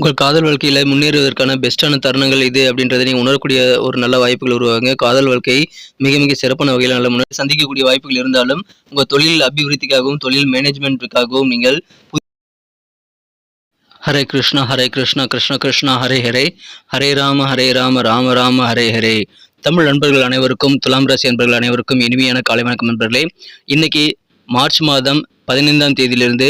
உங்கள் காதல் வாழ்க்கையில் முன்னேறுவதற்கான பெஸ்ட்டான தருணங்கள் இது அப்படின்றத நீங்கள் உணரக்கூடிய ஒரு நல்ல வாய்ப்புகள் உருவாங்க காதல் வாழ்க்கை மிக மிக சிறப்பான வகையில் நல்ல முன்னேறி சந்திக்கக்கூடிய வாய்ப்புகள் இருந்தாலும் உங்கள் தொழில் அபிவிருத்திக்காகவும் தொழில் மேனேஜ்மெண்ட்டுக்காகவும் நீங்கள் ஹரே கிருஷ்ணா ஹரே கிருஷ்ணா கிருஷ்ண கிருஷ்ணா ஹரே ஹரே. ஹரே ராம ஹரே ராம ராம ராம ஹரே ஹரே. தமிழ் நண்பர்கள் அனைவருக்கும் துலாம் ராசி நண்பர்கள் அனைவருக்கும் இனிமையான காலை வணக்கம் நண்பர்களே. இன்னைக்கு மார்ச் மாதம் பதினைந்தாம் தேதியிலிருந்து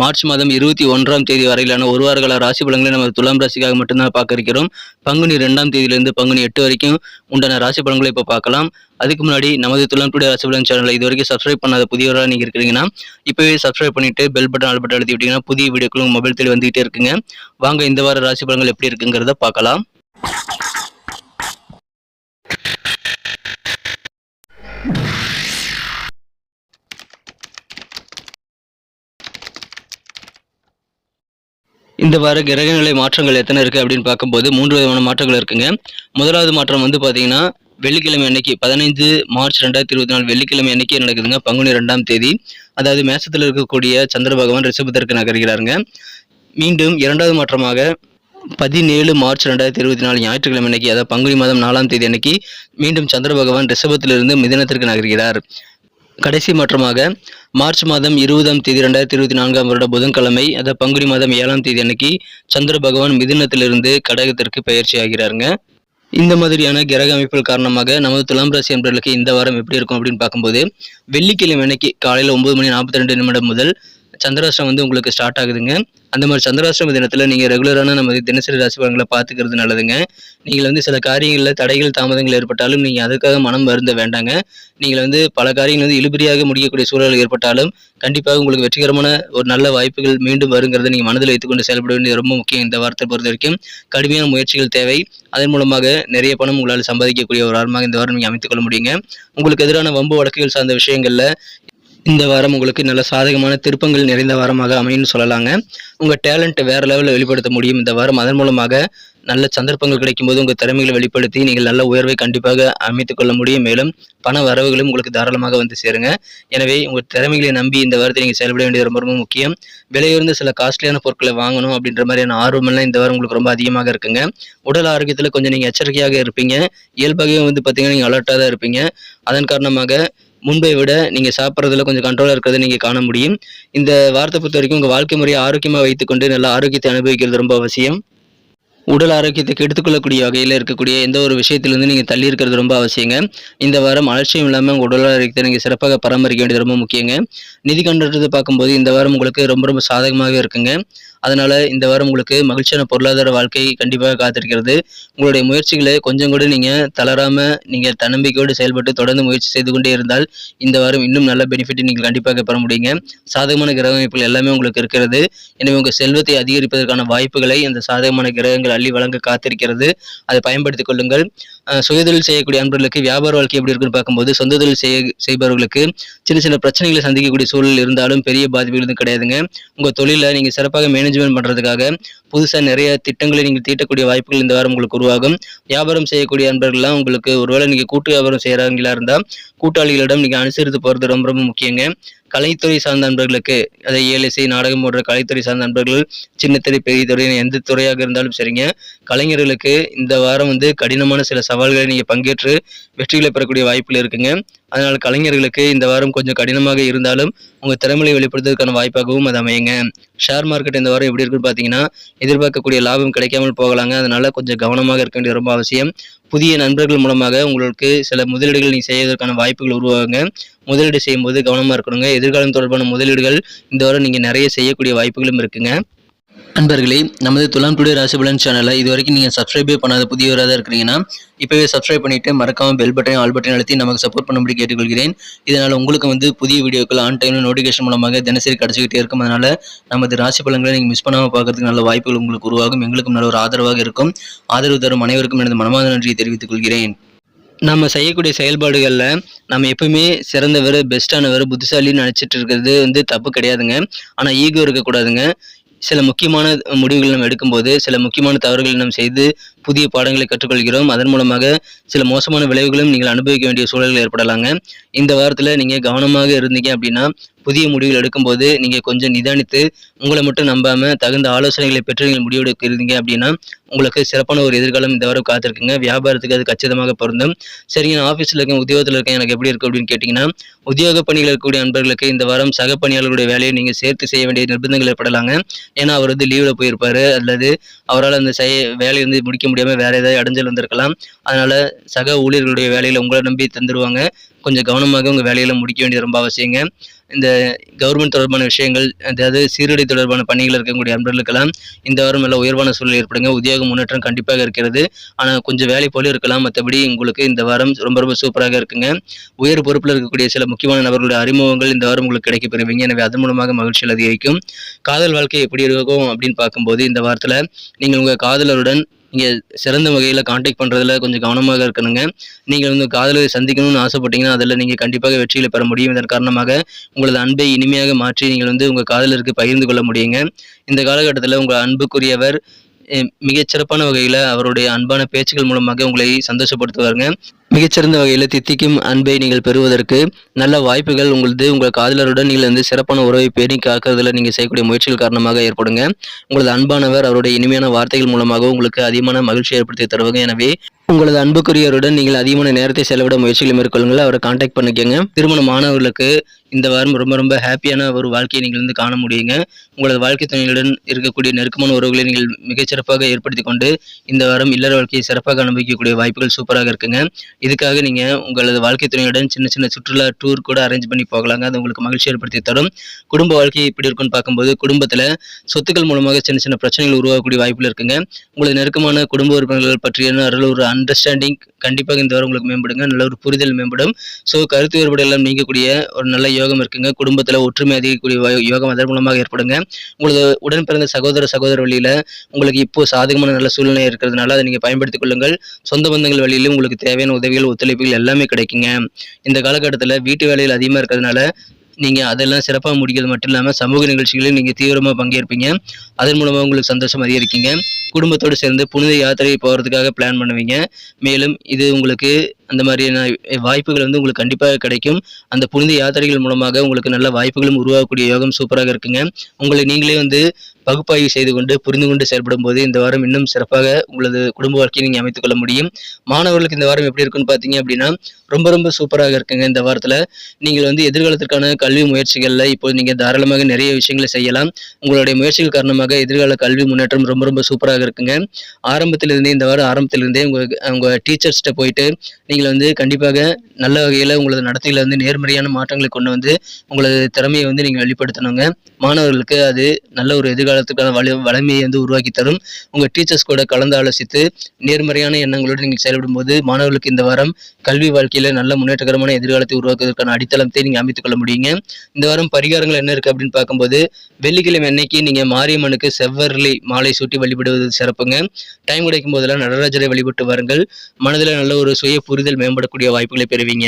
மார்ச் மாதம் இருபத்தி ஒன்றாம் தேதி வரையிலான ஒரு வார கால ராசி பலன்களை நம்ம துலாம் ராசிக்காக மட்டும்தான் பார்க்க இருக்கிறோம். பங்குனி ரெண்டாம் தேதியிலிருந்து பங்குனி எட்டு வரைக்கும் உண்டான ராசி பலன்களை இப்போ பார்க்கலாம். அதுக்கு முன்னாடி நமது துலாம் டுடே ராசி பலன் சேனலை இது வரைக்கும் சப்ஸ்கிரைப் பண்ணாத புதியவராக நீங்கள் இருக்கிறீங்கன்னா இப்போவே சப்ஸ்கிரைப் பண்ணிட்டு பெல் பட்டன் ஆல் பட்டன் அழுத்தி விட்டீங்கன்னா புதிய வீடியோக்களும் மொபைல் தேடி வந்துகிட்டே இருக்குங்க. வாங்க இந்த வார ராசி பலன்கள் எப்படி இருக்குங்கிறத பார்க்கலாம். இந்த வார கிரகநிலை மாற்றங்கள் எத்தனை இருக்குது அப்படின்னு பார்க்கும்போது மூன்று விதமான மாற்றங்கள் இருக்குங்க. முதலாவது மாற்றம் வந்து பார்த்தீங்கன்னா வெள்ளிக்கிழமை அன்னைக்கு பதினைந்து மார்ச் ரெண்டாயிரத்தி இருபத்தி நாலு வெள்ளிக்கிழமை அன்னைக்கு நடக்குதுங்க. பங்குனி ரெண்டாம் தேதி. அதாவது மேசத்தில் இருக்கக்கூடிய சந்திர பகவான் ரிஷபத்திற்கு நகர்கிறாருங்க. மீண்டும் இரண்டாவது மாற்றமாக பதினேழு மார்ச் ரெண்டாயிரத்தி இருபத்தி நாலு ஞாயிற்றுக்கிழமை அன்னைக்கு அதாவது பங்குனி மாதம் நாலாம் தேதி அன்னைக்கு மீண்டும் சந்திர பகவான் ரிஷபத்திலிருந்து மிதனத்திற்கு நகர்கிறார். கடைசி மாற்றமாக மார்ச் மாதம் இருபதாம் தேதி ரெண்டாயிரத்தி இருபத்தி நான்காம் வருட புதன்கிழமை அதை பங்குனி மாதம் ஏழாம் தேதி அன்னைக்கு சந்திர பகவான் மிதுனத்திலிருந்து கடகத்திற்கு பயிற்சி ஆகிறாருங்க. இந்த மாதிரியான கிரக அமைப்புகள் காரணமாக நமது துலாம் ராசி என்பவர்களுக்கு இந்த வாரம் எப்படி இருக்கும் அப்படின்னு பார்க்கும்போது வெள்ளிக்கிழமை அன்னைக்கு காலையில் ஒன்பது மணி நாற்பத்தி ரெண்டு நிமிடம் முதல் சந்திராஷ்டிரம் வந்து உங்களுக்கு ஸ்டார்ட் ஆகுதுங்க. அந்த மாதிரி சந்திராஷ்டிரம தினத்தில் நீங்கள் ரெகுலரான நம்ம தினசரி ராசி பலன்களை பார்த்துக்கிறது நல்லதுங்க. நீங்கள் வந்து சில காரியங்களில் தடைகள் தாமதங்கள் ஏற்பட்டாலும் நீங்கள் அதுக்காக மனம் வருந்த வேண்டாங்க. நீங்கள் வந்து பல காரியங்கள் வந்து இழுபறியாக முடியக்கூடிய சூழல் ஏற்பட்டாலும் கண்டிப்பாக உங்களுக்கு வெற்றிகரமான ஒரு நல்ல வாய்ப்புகள் மீண்டும் வருங்கிறத நீங்கள் மனதில் வைத்துக்கொண்டு செயல்பட வேண்டியது ரொம்ப முக்கியம் இந்த வாரத்தை பொறுத்த வரைக்கும். கடுமையான முயற்சிகள் தேவை. அதன் மூலமாக நிறைய பணம் உங்களால் சம்பாதிக்கக்கூடிய ஒரு வாரமாக இந்த வாரம் நீங்கள் அமைத்துக்கொள்ள முடியுங்க. உங்களுக்கு எதிரான வம்பு வழக்குகள் சார்ந்த விஷயங்களில் இந்த வாரம் உங்களுக்கு நல்ல சாதகமான திருப்பங்கள் நிறைந்த வாரமாக அமையும்னு சொல்லலாங்க. உங்கள் டேலண்ட்டை வேறு லெவலில் வெளிப்படுத்த முடியும். இந்த வாரம் அதன் மூலமாக நல்ல சந்தர்ப்பங்கள் கிடைக்கும்போது உங்கள் திறமைகளை வெளிப்படுத்தி நீங்கள் நல்ல உயர்வை கண்டிப்பாக அமைத்துக் கொள்ள முடியும். மேலும் பண வரவுகளும் உங்களுக்கு தாராளமாக வந்து சேருங்க. எனவே உங்கள் திறமைகளை நம்பி இந்த வாரத்தை நீங்கள் செயல்பட வேண்டியது ரொம்ப ரொம்ப முக்கியம். விலையுயர்ந்த சில காஸ்ட்லியான பொருட்களை வாங்கணும் அப்படின்ற மாதிரியான ஆர்வமெல்லாம் இந்த வாரம் உங்களுக்கு ரொம்ப அதிகமாக இருக்குங்க. உடல் ஆரோக்கியத்தில் கொஞ்சம் நீங்கள் எச்சரிக்கையாக இருப்பீங்க. இயல்பாகவே வந்து பார்த்தீங்கன்னா நீங்கள் அலர்ட்டாக தான் இருப்பீங்க. அதன் காரணமாக முன்பை விட நீங்கள் சாப்பிட்றதுல கொஞ்சம் கண்ட்ரோலாக இருக்கிறத நீங்கள் காண முடியும். இந்த வாரத்தை பொறுத்த வரைக்கும் உங்கள் வாழ்க்கை முறையை ஆரோக்கியமாக வைத்துக்கொண்டு நல்ல ஆரோக்கியத்தை அனுபவிக்கிறது ரொம்ப அவசியம். உடல் ஆரோக்கியத்தை கெடுத்துக்கொள்ளக்கூடிய வகையில் இருக்கக்கூடிய எந்த ஒரு விஷயத்திலிருந்து நீங்கள் தள்ளி இருக்கிறது ரொம்ப அவசியங்க. இந்த வாரம் அலட்சியம் இல்லாமல் உங்கள் உடல் ஆரோக்கியத்தை நீங்கள் சிறப்பாக பராமரிக்க வேண்டியது ரொம்ப முக்கியங்க. நிதி கண்டத்தை பார்க்கும்போது இந்த வாரம் உங்களுக்கு ரொம்ப ரொம்ப சாதகமாகவே இருக்குங்க. அதனால இந்த வாரம் உங்களுக்கு மகிழ்ச்சியான பொருளாதார வாழ்க்கை கண்டிப்பாக காத்திருக்கிறது. உங்களுடைய முயற்சிகளை கொஞ்சம் கூட நீங்கள் தளராம நீங்கள் தன்னம்பிக்கையோடு செயல்பட்டு தொடர்ந்து முயற்சி செய்து கொண்டே இருந்தால் இந்த வாரம் இன்னும் நல்ல பெனிஃபிட் நீங்கள் கண்டிப்பாக பெற முடியுங்க. சாதகமான கிரக அமைப்புகள் எல்லாமே உங்களுக்கு இருக்கிறது. எனவே உங்கள் செல்வத்தை அதிகரிப்பதற்கான வாய்ப்புகளை இந்த சாதகமான கிரகங்கள் அள்ளி வழங்க காத்திருக்கிறது. அதை பயன்படுத்திக் கொள்ளுங்கள். சுயதொழில் செய்யக்கூடிய அன்பர்களுக்கு வியாபார வாழ்க்கை எப்படி இருக்குன்னு பார்க்கும்போது சொந்த தொழில் செய்ய செய்பவர்களுக்கு சின்ன சின்ன பிரச்சனைகளை சந்திக்கக்கூடிய சூழல் இருந்தாலும் பெரிய பாதிப்புகள் எதுவும் கிடையாதுங்க. உங்கள் தொழிலை நீங்கள் சிறப்பாக மேனேஜ் மேனேஜ்மெண்ட் பண்ணுறதுக்காக புதுசாக நிறைய திட்டங்களை நீங்கள் தீட்டக்கூடிய வாய்ப்புகள் இந்த வாரம் உங்களுக்கு உருவாகும். வியாபாரம் செய்யக்கூடிய நண்பர்கள்லாம் உங்களுக்கு ஒருவேளை நீங்கள் கூட்டு வியாபாரம் செய்கிறாங்களா இருந்தால் கூட்டாளிகளிடம் நீங்கள் அனுசரித்து போகிறது ரொம்ப ரொம்ப முக்கியங்க. கலைத்துறை சார்ந்த நண்பர்களுக்கு அதை ஏலிசை நாடகம் போன்ற கலைத்துறை சார்ந்த நண்பர்கள் சின்னத்துறை பெரிய துறை எந்த துறையாக இருந்தாலும் சரிங்க. கலைஞர்களுக்கு இந்த வாரம் வந்து கடினமான சில சவால்களை நீங்கள் பங்கேற்று வெற்றிகளை பெறக்கூடிய வாய்ப்புகள் இருக்குங்க. அதனால் கலைஞர்களுக்கு இந்த வாரம் கொஞ்சம் கடினமாக இருந்தாலும் உங்கள் திறமையை வெளிப்படுத்துவதற்கான வாய்ப்பாகவும் அது அமையுங்க. ஷேர் மார்க்கெட் இந்த வாரம் எப்படி இருக்குன்னு பார்த்தீங்கன்னா எதிர்பார்க்கக்கூடிய லாபம் கிடைக்காமல் போகலாங்க. அதனால் கொஞ்சம் கவனமாக இருக்க வேண்டியது ரொம்ப அவசியம். புதிய நண்பர்கள் மூலமாக உங்களுக்கு சில முதலீடுகள் நீங்கள் செய்வதற்கான வாய்ப்புகள் உருவாகுங்க. முதலீடு செய்யும்போது கவனமாக இருக்கணுங்க. எதிர்காலம் தொடர்பான முதலீடுகள் இந்த வாரம் நீங்கள் நிறைய செய்யக்கூடிய வாய்ப்புகளும் இருக்குங்க. நண்பர்களே நமது துலாம் டுடே ராசிபலன் சேனலை இது வரைக்கும் நீங்கள் சப்ஸ்கிரைபே பண்ணாத புதியவராக தான் இருக்கிறீங்கன்னா இப்போவே சப்ஸ்கிரைப் பண்ணிட்டு மறக்காமல் பெல் பட்டன் ஆல் பட்டன் அழுத்தி நமக்கு சப்போர்ட் பண்ணும்படி கேட்டுக்கொள்கிறேன். இதனால் உங்களுக்கு வந்து புதிய வீடியோக்கள் ஆன் டைம் நோட்டிஃபிகேஷன் மூலமாக தினசரி கிடச்சிக்கிட்டே இருக்கும். அதனால் நமது ராசி பலன்களை நீங்கள் மிஸ் பண்ணாமல் பார்க்கறதுக்கு நல்ல வாய்ப்புகள் உங்களுக்கு உருவாகும். எங்களுக்கும் நல்ல ஒரு ஆதரவாக இருக்கும். ஆதரவு தரும் அனைவருக்கும் எனது மனமார்ந்த நன்றியை தெரிவித்துக் கொள்கிறேன். நம்ம செய்யக்கூடிய செயல்பாடுகளில் நம்ம எப்பவுமே சிறந்தவர் பெஸ்ட்டானவர் புத்திசாலின்னு நினச்சிட்டு இருக்கிறது வந்து தப்பு கிடையாதுங்க. ஆனால் ஈகோ இருக்கக்கூடாதுங்க. சில முக்கியமான முடிவுகள் நம்ம எடுக்கும்போது சில முக்கியமான தவறுகளை நாம் செய்து புதிய பாடங்களை கற்றுக்கொள்கிறோம். அதன் மூலமாக சில மோசமான விளைவுகளும் நீங்கள் அனுபவிக்க வேண்டிய சூழல்கள் ஏற்படலாங்க. இந்த வாரத்தில் நீங்கள் கவனமாக இருந்தீங்க அப்படின்னா புதிய முடிவுகள் எடுக்கும்போது நீங்கள் கொஞ்சம் நிதானித்து உங்களை மட்டும் நம்பாமல் தகுந்த ஆலோசனைகளை பெற்று நீங்கள் முடிவெடுக்கிறீங்க அப்படின்னா உங்களுக்கு சிறப்பான ஒரு எதிர்காலம் இந்த வாரம் காத்திருக்குங்க. வியாபாரத்துக்கு அது கச்சிதமாக பொருந்தும். சரிங்க நான் ஆஃபீஸில் இருக்கேன் உத்தியோகத்தில் இருக்கேன் எனக்கு எப்படி இருக்கு அப்படின்னு கேட்டிங்கன்னா உத்தியோக பணியில் இருக்கக்கூடிய நண்பர்களுக்கு இந்த வாரம் சக பணியாளர்களுடைய வேலையை நீங்கள் சேர்த்து செய்ய வேண்டிய நிர்பந்தங்கள் ஏற்படலாங்க. ஏன்னா அவர் வந்து லீவில் போயிருப்பாரு. அல்லது அவரால் அந்த செய்ய வேலையை வந்து முடிக்க முடியாமல் வேறு ஏதாவது அடைஞ்சல் வந்திருக்கலாம். அதனால் சக ஊழியர்களுடைய வேலையில் உங்களை நம்பி தந்துடுவாங்க கொஞ்சம் கவனமாக உங்கள் வேலையில் முடிக்க வேண்டியது ரொம்ப அவசியங்க. இந்த கவர்மெண்ட் தொடர்பான விஷயங்கள் அதாவது சீருடை தொடர்பான பணிகள் இருக்கக்கூடிய அன்பர்களுக்கெல்லாம் இந்த வாரம் எல்லாம் உயர்வான சூழல் ஏற்படுங்க. உத்தியோக முன்னேற்றம் கண்டிப்பாக இருக்கிறது. ஆனால் கொஞ்சம் வேலை போல இருக்கலாம். மற்றபடி உங்களுக்கு இந்த வாரம் ரொம்ப ரொம்ப சூப்பராக இருக்குங்க. உயர் பொறுப்பில் இருக்கக்கூடிய சில முக்கியமான நபர்களுடைய அறிமுகங்கள் இந்த வாரம் உங்களுக்கு கிடைக்க பெறுவீங்க எனவே அதன் மூலமாக மகிழ்ச்சியில் அதிகரிக்கும். காதல் வாழ்க்கை எப்படி இருக்கும் அப்படின்னு பார்க்கும்போது இந்த வாரத்தில் நீங்கள் உங்கள் காதலருடன் நீங்கள் சிறந்த வகையில் காண்டாக்ட் பண்ணுறதுல கொஞ்சம் கவனமாக இருக்கணுங்க. நீங்கள் வந்து காதலை சந்திக்கணும்னு ஆசைப்பட்டீங்கன்னா அதில் நீங்கள் கண்டிப்பாக வெற்றியில் பெற முடியும். இதன் காரணமாக உங்களது அன்பை இனிமையாக மாற்றி நீங்கள் வந்து உங்கள் காதலருக்கு பகிர்ந்து கொள்ள முடியுங்க. இந்த காலகட்டத்தில் உங்கள் அன்புக்குரியவர் மிகச்சிறப்பான வகையில் அவருடைய அன்பான பேச்சுக்கள் மூலமாக உங்களை சந்தோஷப்படுத்துவாருங்க. மிகச்சிறந்த வகையில் தித்திக்கும் அன்பை நீங்கள் பெறுவதற்கு நல்ல வாய்ப்புகள் உங்களது உங்கள் காதலருடன் நீங்கள் வந்து சிறப்பான உறவை பேணி காக்கிறதுல நீங்கள் செய்யக்கூடிய முயற்சிகள் காரணமாக ஏற்படுங்க. உங்களது அன்பானவர் அவருடைய இனிமையான வார்த்தைகள் மூலமாக உங்களுக்கு அதிகமான மகிழ்ச்சி ஏற்படுத்தி தருவாங்க. எனவே உங்களது அன்புக்குரியவருடன் நீங்கள் அதிகமான நேரத்தை செலவிட முயற்சிகளை மேற்கொள்ளுங்கள். அவரை காண்டாக்ட் பண்ணிக்கோங்க. திருமண மாணவர்களுக்கு இந்த வாரம் ரொம்ப ரொம்ப ஹாப்பியான ஒரு வாழ்க்கையை நீங்கள் வந்து காண முடியுங்க. உங்களது வாழ்க்கை துணையுடன் இருக்கக்கூடிய நெருக்கமான உறவுகளை நீங்கள் மிகச்சிறப்பாக ஏற்படுத்தி கொண்டு இந்த வாரம் இல்லற வாழ்க்கையை சிறப்பாக அனுபவிக்கக்கூடிய வாய்ப்புகள் சூப்பராக இருக்குங்க. இதுக்காக நீங்கள் உங்களது வாழ்க்கை துணையுடன் சின்ன சின்ன சுற்றுலா டூர் கூட அரேஞ்ச் பண்ணி போகலாங்க. அது உங்களுக்கு மகிழ்ச்சி ஏற்படுத்தி தரும். குடும்ப வாழ்க்கை எப்படி இருக்குன்னு பார்க்கும்போது குடும்பத்தில் சொத்துக்கள் மூலமாக சின்ன சின்ன பிரச்சனைகள் உருவாகக்கூடிய வாய்ப்புகள் இருக்குங்க. உங்களது நெருக்கமான குடும்ப உறுப்பினர்கள் பற்றிய நல்ல ஒரு அண்டர்ஸ்டாண்டிங் கண்டிப்பாக இந்த வாரம் உங்களுக்கு மேம்படுங்க. நல்ல ஒரு புரிதல் மேம்படும். ஸோ கருத்து வேறுபாடு எல்லாம் நீங்கக்கூடிய ஒரு நல்ல யோகம் இருக்குங்க. குடும்பத்தில் ஒற்றுமை அதிகக்கூடிய யோகம் அதன் மூலமாக ஏற்படுங்க. உங்களுக்கு உடன் பிறந்த சகோதர சகோதர வழியில் உங்களுக்கு இப்போ சாதகமான நல்ல சூழ்நிலை இருக்கிறதுனால அதை நீங்கள் பயன்படுத்திக் கொள்ளுங்கள். சொந்த பந்தங்கள் வழியிலும் உங்களுக்கு தேவையான உதவிகள் ஒத்துழைப்புகள் எல்லாமே கிடைக்குங்க. இந்த காலகட்டத்தில் வீட்டு வேலைகள் அதிகமாக இருக்கிறதுனால நீங்கள் அதெல்லாம் சிறப்பாக முடிக்கிறது மட்டும் இல்லாமல் சமூக நிகழ்ச்சிகளில் நீங்கள் தீவிரமாக பங்கேற்பீங்க. அதன் மூலமாக உங்களுக்கு சந்தோஷம் அதிகரிக்குங்க. குடும்பத்தோடு சேர்ந்து புனித யாத்திரை போகிறதுக்காக பிளான் பண்ணுவீங்க. மேலும் இது உங்களுக்கு அந்த மாதிரியான வாய்ப்புகள் வந்து உங்களுக்கு கண்டிப்பாக கிடைக்கும். அந்த புனித யாத்திரைகள் மூலமாக உங்களுக்கு நல்ல வாய்ப்புகளும் உருவாகக்கூடிய யோகம் சூப்பராக இருக்குங்க. உங்களை நீங்களே வந்து பகுப்பாய்வு செய்து கொண்டு புரிந்து கொண்டு செயல்படும் போது இந்த வாரம் இன்னும் சிறப்பாக உங்களது குடும்ப வாழ்க்கையை நீங்கள் அமைத்துக்கொள்ள முடியும். மாணவர்களுக்கு இந்த வாரம் எப்படி இருக்குன்னு பார்த்தீங்க அப்படின்னா ரொம்ப ரொம்ப சூப்பராக இருக்குங்க இந்த வாரத்தில். நீங்கள் வந்து எதிர்காலத்திற்கான கல்வி முயற்சிகளில் இப்போ நீங்கள் தாராளமாக நிறைய விஷயங்களை செய்யலாம். உங்களுடைய முயற்சிகள் காரணமாக எதிர்கால கல்வி முன்னேற்றம் ரொம்ப ரொம்ப சூப்பராக இருக்குங்க. ஆரம்பத்திலிருந்தே இந்த வாரம் ஆரம்பத்திலிருந்தே உங்கள் உங்கள் டீச்சர்ஸ்கிட்ட போயிட்டு நீங்கள் வந்து கண்டிப்பாக நல்ல வகையில் உங்களது நடத்தையில் வந்து நேர்மறையான மாற்றங்களை கொண்டு வந்து உங்களது திறமையை வந்து நீங்கள் வெளிப்படுத்தணுங்க. மாணவர்களுக்கு அது நல்ல ஒரு எதிர்காலத்துக்கான வள வலிமையை வந்து உருவாக்கி தரும். உங்கள் டீச்சர்ஸ் கூட கலந்து ஆலோசித்து நேர்மறையான எண்ணங்களோடு நீங்கள் செயல்படும் போது மாணவர்களுக்கு இந்த வாரம் கல்வி வாழ்க்கையில் நல்ல முன்னேற்றகரமான எதிர்காலத்தை உருவாக்குவதற்கான அடித்தளத்தை நீங்கள் அமைத்துக் கொள்ள முடியுங்க. இந்த வாரம் பரிகாரங்கள் என்ன இருக்குது அப்படின்னு பார்க்கும்போது வெள்ளிக்கிழமை அன்னைக்கு நீங்கள் மாரியம்மனுக்கு செவ்வரளி மாலை சூட்டி வழிபடுவது சிறப்புங்க. டைம் கிடைக்கும் போதெல்லாம் நடராஜரை வழிபட்டு வாருங்கள். மனதில் நல்ல ஒரு சுய புரிதல் மேம்படக்கூடிய வாய்ப்புகளை பெறுவீங்க.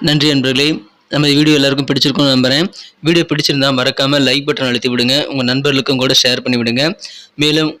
நன்றி நண்பர்களே. நம்ம வீடியோ எல்லாருக்கும் பிடிச்சிருக்கும்னு நம்புகிறேன் வீடியோ பிடிச்சிருந்தா மறக்காமல் லைக் பட்டன் அழுத்தி விடுங்க. உங்கள் நண்பர்களுக்கும் கூட ஷேர் பண்ணி விடுங்க மேலும்